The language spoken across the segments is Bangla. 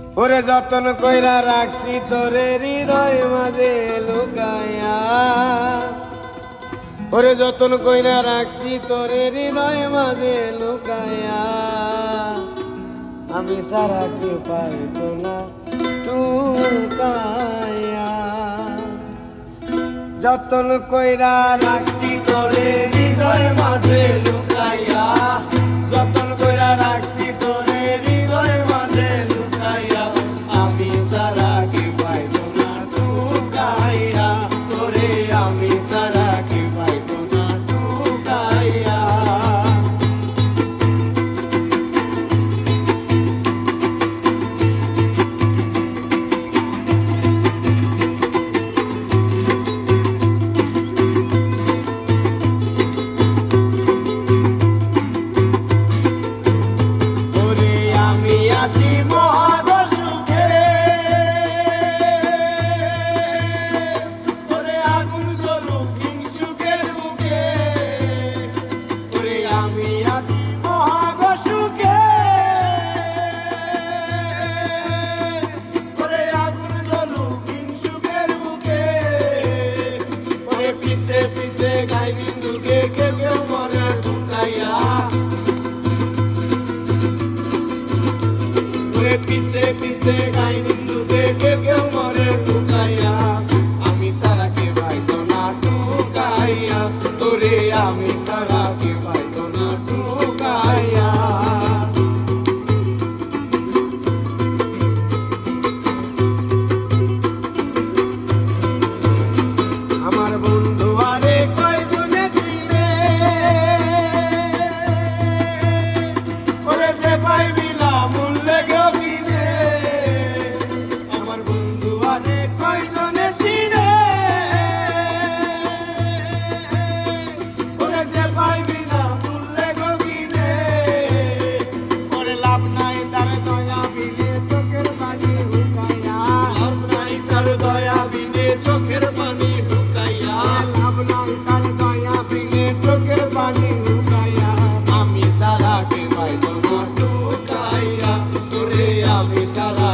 ওরে যতন কইরা রাখছি তোরে হৃদয় মাঝে লুকায়া ওরে যতন কইরা রাখছি তোরে হৃদয় মাঝে লুকায়া আমি সারা কে পাইতো না টুকায়া যতন কইরা রাখছি বিন্দুকে কেউ কেউ মরে ঢুকাইয়া পিছে পিছে গাই বিন্দু দেখে কেউ মরে ঠুকাইয়া আমি সারা কে পাইতো না ঠুকাইয়া তোরে আমি সারা কে ঠুকাইয়া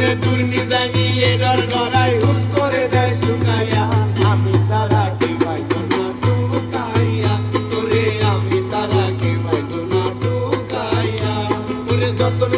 ওরে দুর্নি জানি এডর গলায় হুস করে দেয় শুকাইয়া। আমি সারা কি পাইতো না টুকাইয়া তোরে আমি সারা কি পাইতো না টুকাইয়া ওরে যতন